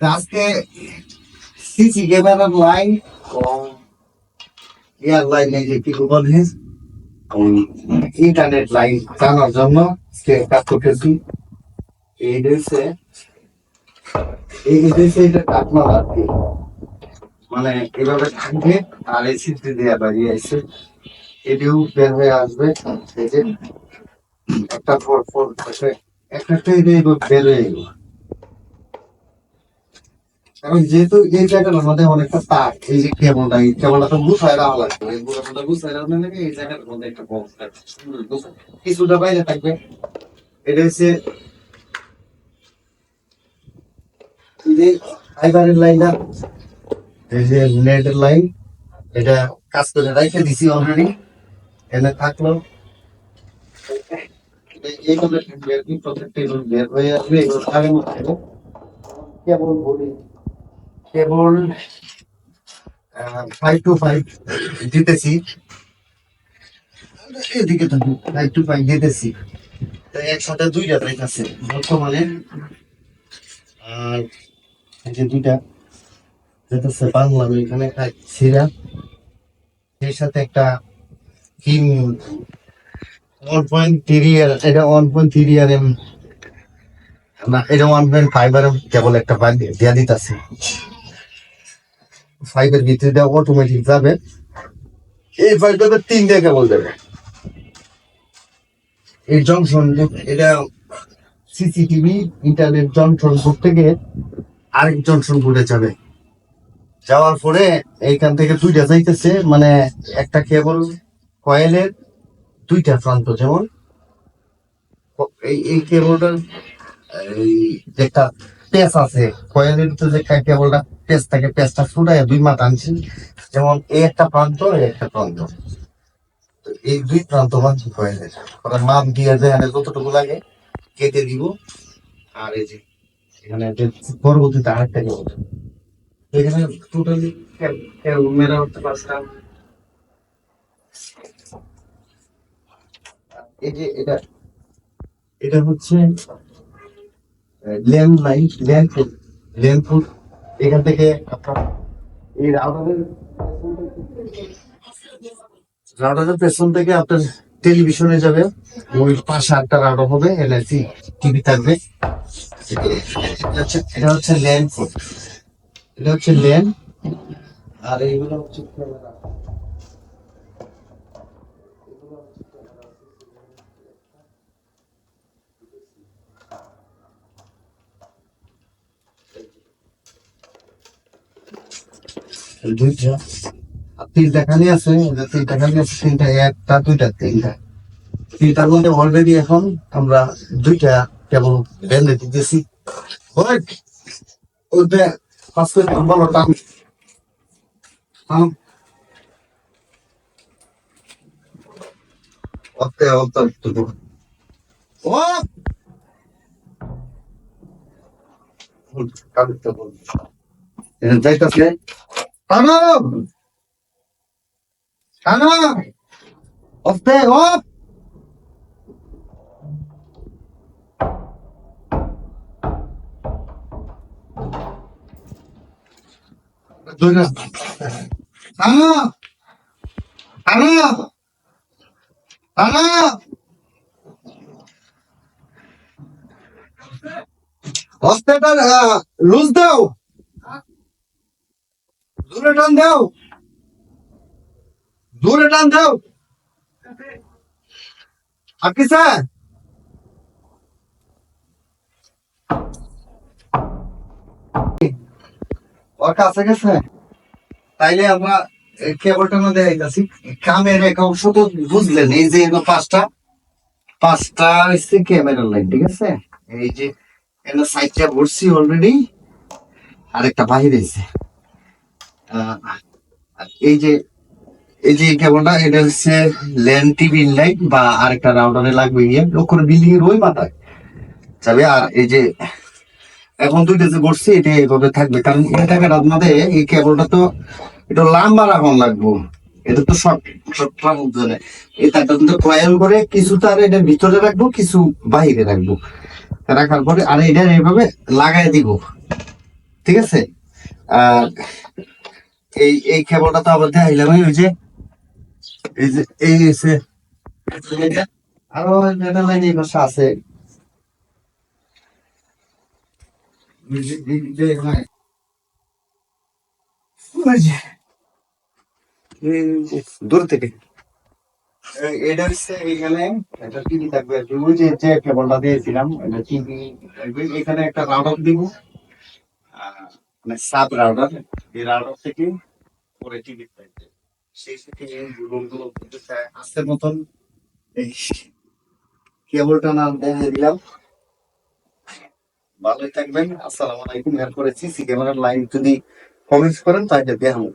আজকে সিসি ক্যামেরার line air line এই যে কি বলে? ইন্টারনেট লাইন টানার জন্য কাজ করতেছি। এই হচ্ছে এই হচ্ছে এটা কাটমাল আর কি। মানে এভাবে থাকবে আর এই সিটি দেওয়া বাড়ি আছে এটিও বের হয়ে আসবে। এই যে একটা পর পর একটা একটা একটা এটা এবার বের হয়ে গেল। কারণ যেহেতু এই জায়গাটার মধ্যে অনেকটা তার, এই যে কেবলটা এই কেবলটা তো গুছায় রাখা লাগবে। এই গুছাটা গুছায় রাখলে নাকি এই জায়গাটার মধ্যে একটা বক্স কিছুটা বাইরে থাকবে। এটা হচ্ছে যে ফাইবারের লাইনটা এই যে নেটের লাইন এটা কাজ করে রেখে দিছি অলরেডি এনে থাকল। এই- প্রত্যেকটা বের হয়ে আসবে, এগুলো। কেবল বলি? কেবল ফাইভ টু ফাইভ দিতেছি। এদিকে থাকুন ফাইভ টু ফাইভ দিতেছি। তো একসাথে দুইটা লাইট আছে বর্তমানে। আর এই যে দুইটা যেটা হচ্ছে বাংলা এখানে একটা ছিঁড়া। এর সাথে একটা king one point three R, এটা one point three R M না, এটা ওয়ান পয়েন্ট ফাইভ আর কেবল একটা দিয়ে দিয়া দিতেছে। ফাইভের ভিতরে দেওয়া অটোমেটিক যাবে। এই ফাইভটাতে তিনটা কেবল দেবে। এই জংশন এটা সিসিটিভি ইন্টারনেট জংশন বোর্ড থেকে আরেক জংশন বোর্ডে যাবে। যাওয়ার পরে এইখান থেকে দুইটা যাইতেছে মানে একটা কেবল কয়েলের দুইটা প্রান্ত যেমন। এই এই কেবলটার এই যে একটা পেস আছে। কয়েলের ভিতরে যে কেবলটা পেস থাকে পেসটা ফুটায় দুই মাথা আনছি। যেমন এই একটা প্রান্ত এই একটা প্রান্ত। এই দুই প্রান্ত মানছি কয়েলের। ওরা মাপ দিয়ে যায় যতটুকু লাগে, কেটে দিব। আর এই যে, এখানে যে পরবর্তীতে আরেকটা কেবল এখানে টোটালি মেরা হচ্ছে পাঁচটা এই যে এটা এটা হচ্ছে landline land food land food এখান থেকে আপনার এই রাউটারের রাউটারের পেছন থেকে আপনার টেলিভিশনে যাবে। ওই পাশে একটা রাউটার হবে এলআইসি টিভি থাকবে। এটা হচ্ছে ল্যান্ড ফুড এটা হচ্ছে ল্যান্ড আর এইগুলো হচ্ছে দুইটা। তিনটা খালি আছে তিনটা খালি আছে, তিনটা, একটা, দুইটা, তিনটা। তিনটার মধ্যে অলরেডি এখন আমরা দুইটা কেবল বেঁধে দিতেছি। ওই ওইটা পাঁচ করে বলো, টান। অতে অতে ও যাইতাছে। টানো টানো অতে অফ টানো টানো টানো হসপিটাল লুজ দাও দূরে টান দাও। দূরে টান দাও। আপনি স্যার। ওর কাছে গেছে। তাইলে আমরা মধ্যে আইতাছি। কামের এক অংশ তো বুঝলেন, এই যে পাঁচটা। পাঁচটা হচ্ছে ক্যামেরার লাইন, ঠিক আছে? এই যে এখানে সাইডটা ভরছি অলরেডি আরেকটা বাহির হয়েছে আর এই যে এই যে কেবলটা, এটা হচ্ছে ল্যান্ড টিভি লাইট বা আরেকটা রাউটারে লাগবে গিয়ে, ওখানে বিল্ডিং এর ওই মাথায় যাবে আর এই যে, এখন দুইটা যে করছি এটা এইভাবে থাকবে। কারণ এই টাকাটা আপনাদের, এই কেবলটা তো একটু লম্বা রাখন লাগবো। এটা তো শর্ট রাখুন জন্য এই তারটা কিন্তু কয়েল করে কিছু তার এটা ভিতরে রাখব, কিছু বাইরে রাখব। রাখার পরে, আর এটা এইভাবে লাগাই দিব। ঠিক আছে? আর এই এই কেবলটা তো আবার দেখাইলাম ওই যে, এই যে, এই এসে আরও একটা লাইন এই পাশে আছে। দূর থেকে। এটা হচ্ছে এখানে একটা টিভি থাকবে ওই যে যে কেবলটা দিয়েছিলাম, এটা টিভি এখানে একটা রাউটার দিব। মানে সাব রাউডার, এই রাউডার থেকে পরে টিভি পাইতে সেই থেকে রুমগুলো আস্তের মতন এই কেবলটা না দেখে দিলাম। ভালোই থাকবেন। আসসালামু আলাইকুম। এরপরে সিসি ক্যামেরার লাইন যদি কমেন্টস করেন, তাহলে দেখাবো